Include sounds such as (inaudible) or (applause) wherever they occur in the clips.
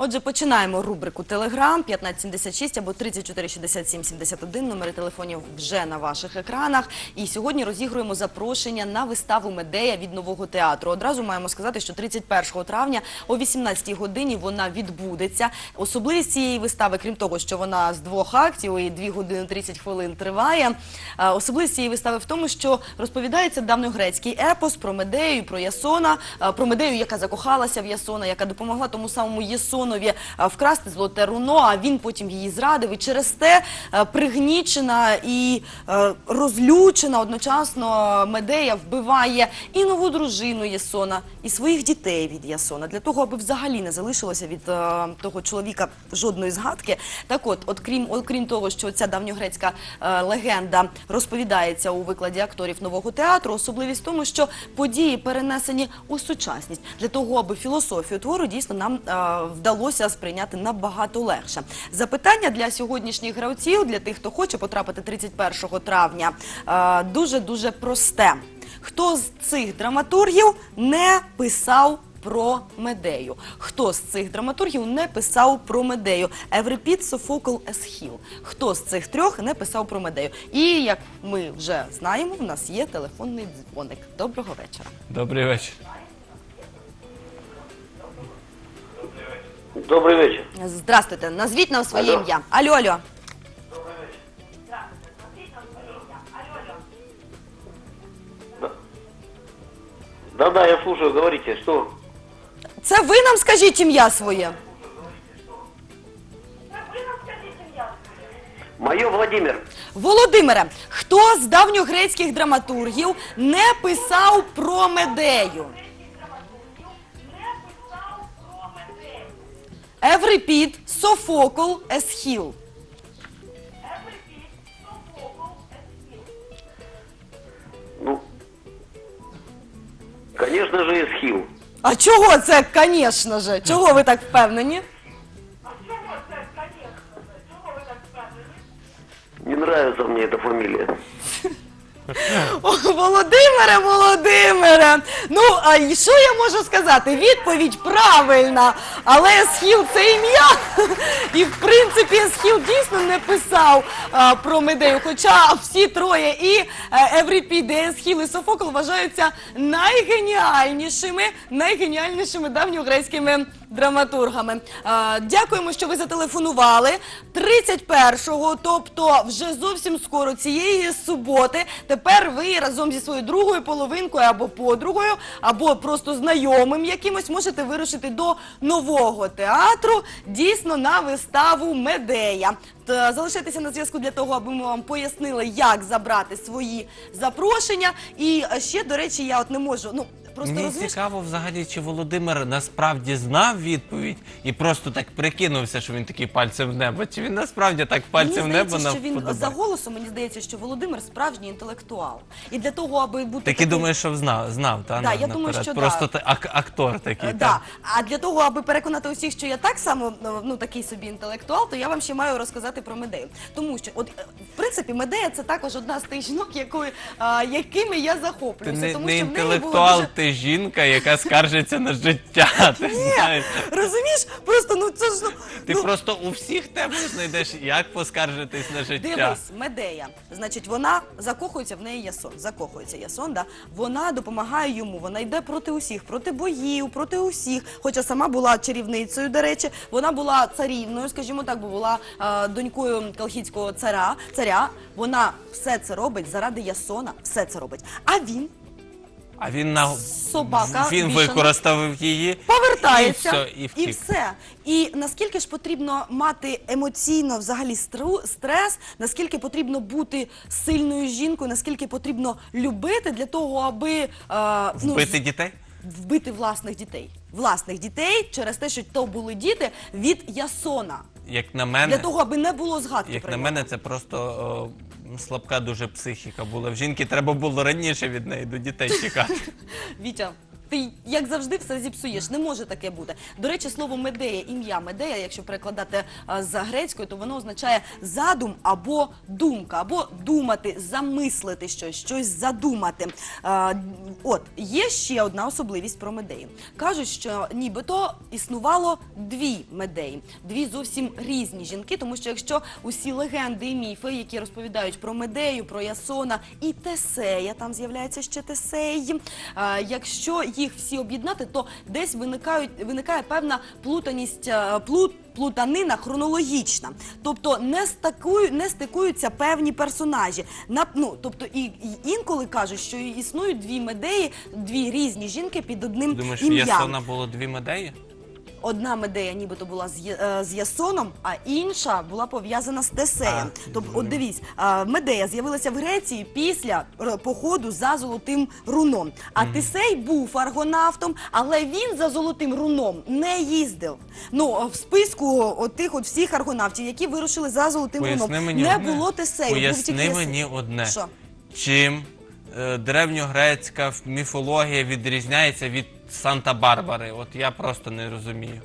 Отже, починаємо рубрику Телеграм 1576 або 3467 71. Номери телефонів вже на ваших екранах. І сьогодні розігруємо запрошення на виставу Медея від нового театру. Одразу маємо сказати, що 31 травня о 18 годині вона відбудеться. Особливість цієї вистави, крім того, що вона з двох актів і 2 години 30 хвилин триває. Особливість цієї вистави в тому, що розповідається давньогрецький епос про Медею, про Ясона, про Медею, яка закохалася в Ясона, яка допомогла тому самому Єсонові е, вкрасти золоте руно, а він потім її зрадив. І через те е, пригнічена і е, розлючена одночасно Медея вбиває і нову дружину Єсона, і своїх дітей від Ясона, для того, аби взагалі не залишилося від того чоловіка жодної згадки. Так от, от крім, окрім того, що ця давньогрецька легенда розповідається у викладі акторів нового театру, особливість в тому, що події перенесені у сучасність для того, аби філософію твору дійсно нам е, вдалося сприйняти набагато легше. Запитання для сьогоднішніх гравців, для тих, хто хоче потрапити 31 травня, дуже дуже просте. Хто з цих драматургів не писав про Медею? Хто з цих драматургів не писав про Медею? Еврипід, Софокл, Есхіл. Хто з цих трьох не писав про Медею? І як ми вже знаємо, в нас є телефонний дзвоник. Доброго вечора. Добрий вечір. Добрый вечер. Здравствуйте, назвіть нам своє Алло. ім'я. Алло, алло. Да-да, я слушаю, говорите, что? Це ви нам скажіть ім'я своє. Мое Владимир. Володимире, хто з давньогрецьких драматургів не писав про Медею? Еврипід, Софокл, Есхіл. Ну, конечно же, Эсхил. А чого це, звісно же? Чого ви так впевнені? Не нравится мне эта фамилия. Володимире, Володимире. Ну, а й що я можу сказати? Відповідь правильна. Але Есхіл це ім'я. І в принципі Есхіл дійсно не писав про Медею. Хоча всі троє і е, Еврипід, і і Софокл вважаються найгеніальнішими, найгеніальнішими давньогрецькими драматургами. А, дякуємо, що ви зателефонували. 31-го, тобто вже зовсім скоро цієї суботи. Тепер ви разом зі своєю другою половинкою або подругою, або просто знайомим якимось можете вирушити до нового театру дійсно на виставу Медея. Залишайтеся на зв'язку для того, аби ми вам пояснили, як забрати свої запрошення. І е, ще, до речі, я от не можу. Ну просто Мені розумієш, цікаво взагалі, чи Володимир насправді знав відповідь і просто так прикинувся, що він такий пальцем в небо. Чи він насправді так пальцем в небо здається, що він навподобає? за голосом, мені здається, що Володимир справжній інтелектуал. І для того, аби бути Так таким- думаєш, що знав, знав та, Да, на- я думаю, що Просто да. ак- актор такий. Е, та? А для того, аби переконати усіх, що я так само ну, ну такий собі інтелектуал, то я вам ще маю розказати про Медею. Тому що, от е, в принципі, Медея це також одна з тих жінок, якою а, якими я Ти захоплююся. не, тому не що в неї було інтелектуал, дуже жінка, яка скаржиться на життя. Ти знаєш. розумієш, просто ну це ж ну, Ти ну, просто у всіх тебе знайдеш, як поскаржитись на життя. Дивись, Медея. Значить, вона закохується в неї Ясон. Закохується Ясон, да? Вона допомагає йому. Вона йде проти усіх, проти боїв, проти усіх. Хоча сама була чарівницею, до речі, вона була царівною, скажімо так, бо була е, донькою колхідського царя. Царя. Вона все це робить заради Ясона. Все це робить. А він А він на Собака він бішена. використав її повертається і все, і втік. все. І наскільки ж потрібно мати емоційно взагалі стру- стрес, наскільки потрібно бути сильною жінкою, наскільки потрібно любити для того, аби е, ну, вбити дітей? вбити власних дітей. Власних дітей через те, що то були діти від Ясона. Як на мене, Для того, аби не було згадки як про на мене, це просто о, слабка дуже психіка була. В жінки треба було раніше від неї до дітей чекати. Вітя, ти як завжди все зіпсуєш. Не може таке бути. До речі, слово медея, ім'я медея, якщо перекладати з грецькою, то воно означає задум або думка, або думати, замислити щось, щось задумати. От є ще одна особливість про медеї. Кажуть, що нібито існувало дві медеї, дві зовсім різні жінки, тому що якщо усі легенди і міфи, які розповідають про медею, про Ясона і Тесея, там з'являється ще Тесей. Якщо їх всі об'єднати, то десь виникають виникає певна плутаність, а, плут. Плутанина хронологічна, тобто не стакую, не стикуються певні персонажі. На ну тобто і, і інколи кажуть, що існують дві медеї, дві різні жінки під одним Думаєш, ім ім'ям. Ясона було дві медеї? Одна медея нібито була з, Є- е, з Ясоном, а інша була пов'язана з Тесеєм. А, тобто, от дивись, е, медея з'явилася в Греції після р- походу за золотим руном. А Тесей був аргонавтом, але він за золотим руном не їздив. Ну в списку от тих от всіх аргонавтів, які вирушили за золотим Поясни руном, мені не одне. було Тесею. був Поясни тільки мені одне. Що? Чим древньогрецька міфологія відрізняється від Санта-Барбари? От я просто не розумію.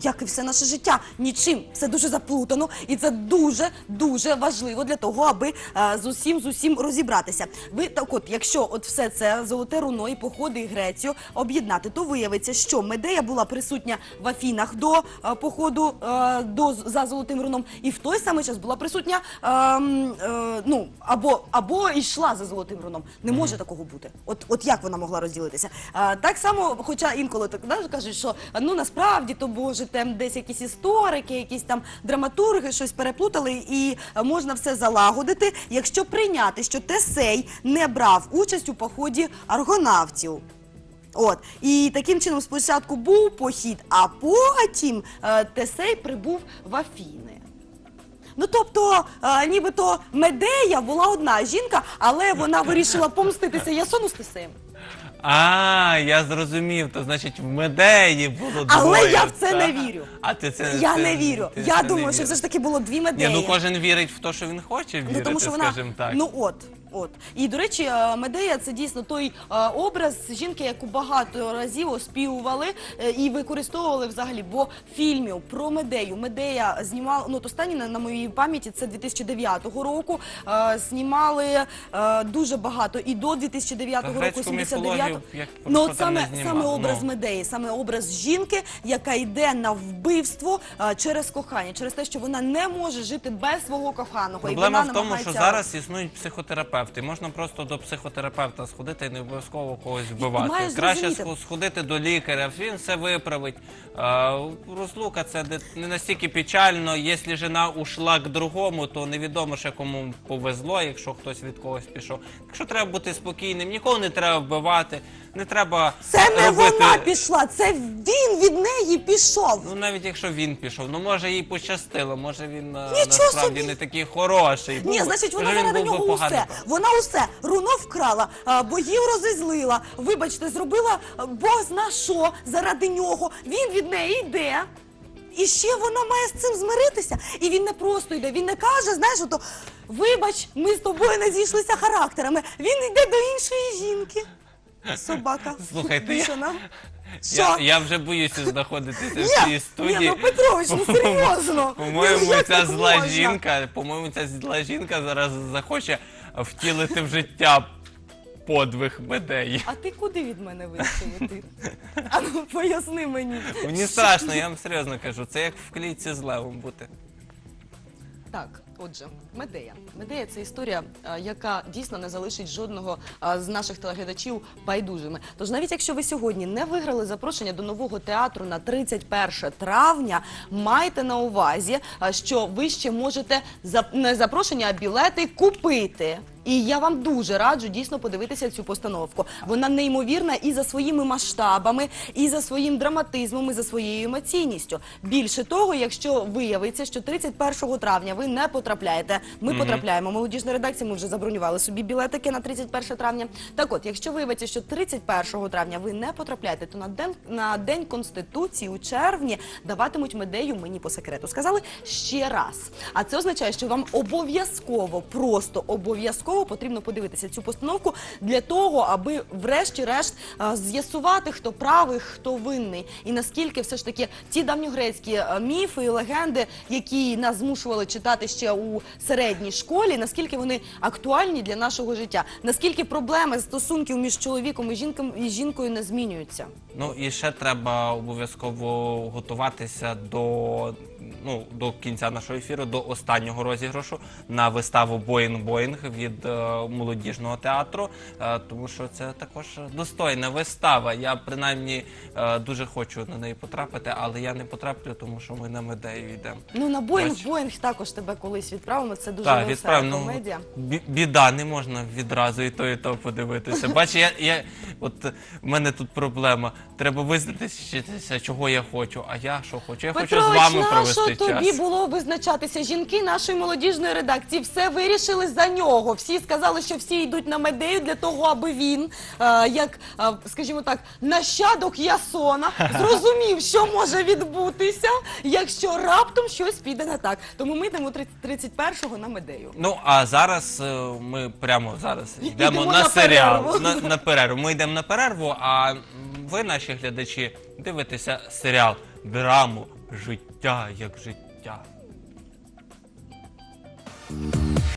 Як і все наше життя, нічим. Все дуже заплутано, і це дуже дуже важливо для того, аби е, з усім з усім розібратися. Ви так, от, якщо от все це золоте руно і походи і Грецію об'єднати, то виявиться, що Медея була присутня в Афінах до е, походу е, до за золотим руном, і в той самий час була присутня е, е, ну або або йшла за золотим руном. Не може такого бути. От, от як вона могла розділитися? Е, так само, хоча інколи так знаєш, кажуть, що ну насправді то боже, там десь якісь історики, якісь там драматурги щось переплутали, і е, можна все залагодити, якщо прийняти, що Тесей не брав участь у поході аргонавтів. От і таким чином спочатку був похід, а потім е, Тесей прибув в Афіни. Ну тобто, е, нібито Медея була одна жінка, але вона вирішила помститися Ясону з Тесеєм. А, я зрозумів. То значить в Медеї було двоє. Але я в це не вірю. А ти це Я ти- не вірю. ти Я не думаю, що віриш. все ж таки було дві Ні, медеї. ну кожен вірить в те, що він хоче вірити, Ну, тому що вона, скажімо так. ну от, от. І, до речі, е, Медея це дійсно той е, образ жінки, яку багато разів оспівували е, і використовували взагалі, бо фільмів про Медею. Медея знімала, ну, останні на, на моїй пам'яті, це 2009 року, е, знімали е, дуже багато. І до 2009 Та року, грецьку 79 міфологію, як Ну, от саме, саме образ ну. Медеї, саме образ жінки, яка йде на вбивство е, через кохання, через те, що вона не може жити без свого коханого. і Проблема вона в тому, що зараз існують психотерапевти. Можна просто до психотерапевта сходити і не обов'язково когось вбивати. маєш Краще зрозуміти. сходити до лікаря, він все виправить. А, розлука це де- не настільки печально. Якщо жена ушла к другому, то невідомо ще кому повезло, якщо хтось від когось пішов. Якщо треба бути спокійним, нікого не треба вбивати, не треба Це не робити... вона пішла, це він від неї пішов. Ну навіть якщо він пішов, ну може їй пощастило, може він Нічого насправді собі. не такий хороший. Ні, значить, вона він заради нього усе. Вона усе руно вкрала, а, богів розізлила. Вибачте, зробила Бог зна що заради нього. Він від неї йде. І ще вона має з цим змиритися. І він не просто йде. Він не каже, знаєш, ото вибач, ми з тобою не зійшлися характерами. Він йде до іншої жінки. Собака. Слухайте, я- бішена. Я, я вже боюся знаходитися в Ні, цій ні, студії. ну Петрович, ну серйозно. (laughs) По-моєму, як ця так зла можна? жінка, по-моєму, ця зла жінка зараз захоче втілити в життя подвиг медеї. А ти куди від мене вийшов? А ну поясни мені. Мені страшно, я вам серйозно кажу. Це як в клітці з левом бути. Так, отже, Медея. Медея це історія, яка дійсно не залишить жодного з наших телеглядачів байдужими. Тож навіть якщо ви сьогодні не виграли запрошення до нового театру на 31 травня, майте на увазі, що ви ще можете не запрошення, а білети купити. І я вам дуже раджу дійсно подивитися цю постановку. Вона неймовірна і за своїми масштабами, і за своїм драматизмом, і за своєю емоційністю. Більше того, якщо виявиться, що 31 травня ви не потрапите потрапляєте. Ми потрапляємо. Молодіжна редакція. Ми вже забронювали собі білетики на 31 травня. Так от, якщо виявиться, що 31 травня ви не потрапляєте, то на день на день конституції у червні даватимуть медею мені по секрету. Сказали ще раз. А це означає, що вам обов'язково, просто обов'язково потрібно подивитися цю постановку для того, аби врешті-решт з'ясувати, хто правий, хто винний, і наскільки все ж таки ті давньогрецькі міфи і легенди, які нас змушували читати ще у середній школі, наскільки вони актуальні для нашого життя, наскільки проблеми стосунків між чоловіком і жінком і жінкою не змінюються. Ну і ще треба обов'язково готуватися до, ну, до кінця нашого ефіру, до останнього розіграшу на виставу Боїнг Боїнг від е, молодіжного театру, е, тому що це також достойна вистава. Я принаймні е, дуже хочу на неї потрапити, але я не потраплю, тому що ми на медею йдемо. Ну на Боїнг Боїнг також тебе колись відправимо. Це дуже Так, відправ, ну, комедія. бі- біда, не можна відразу і то, і то подивитися. (laughs) Бач, я, я, от е, в мене тут проблема. Треба визначитися, чого я хочу. А я що хочу? Я хочу з Петрович, вами нащо провести тобі час. було визначатися? Жінки нашої молодіжної редакції все вирішили за нього. Всі сказали, що всі йдуть на медею для того, аби він, е, як, е, скажімо так, нащадок Ясона, (laughs) зрозумів, що може відбутися, якщо раптом щось піде не так. Тому ми йдемо 31-го на медею. Ну а зараз е, ми прямо зараз йдемо Йдемо на, на серіал. перерву. На, на перерву. Ми йдемо на перерву, а ви, наші глядачі, дивитеся серіал, драму, життя як життя.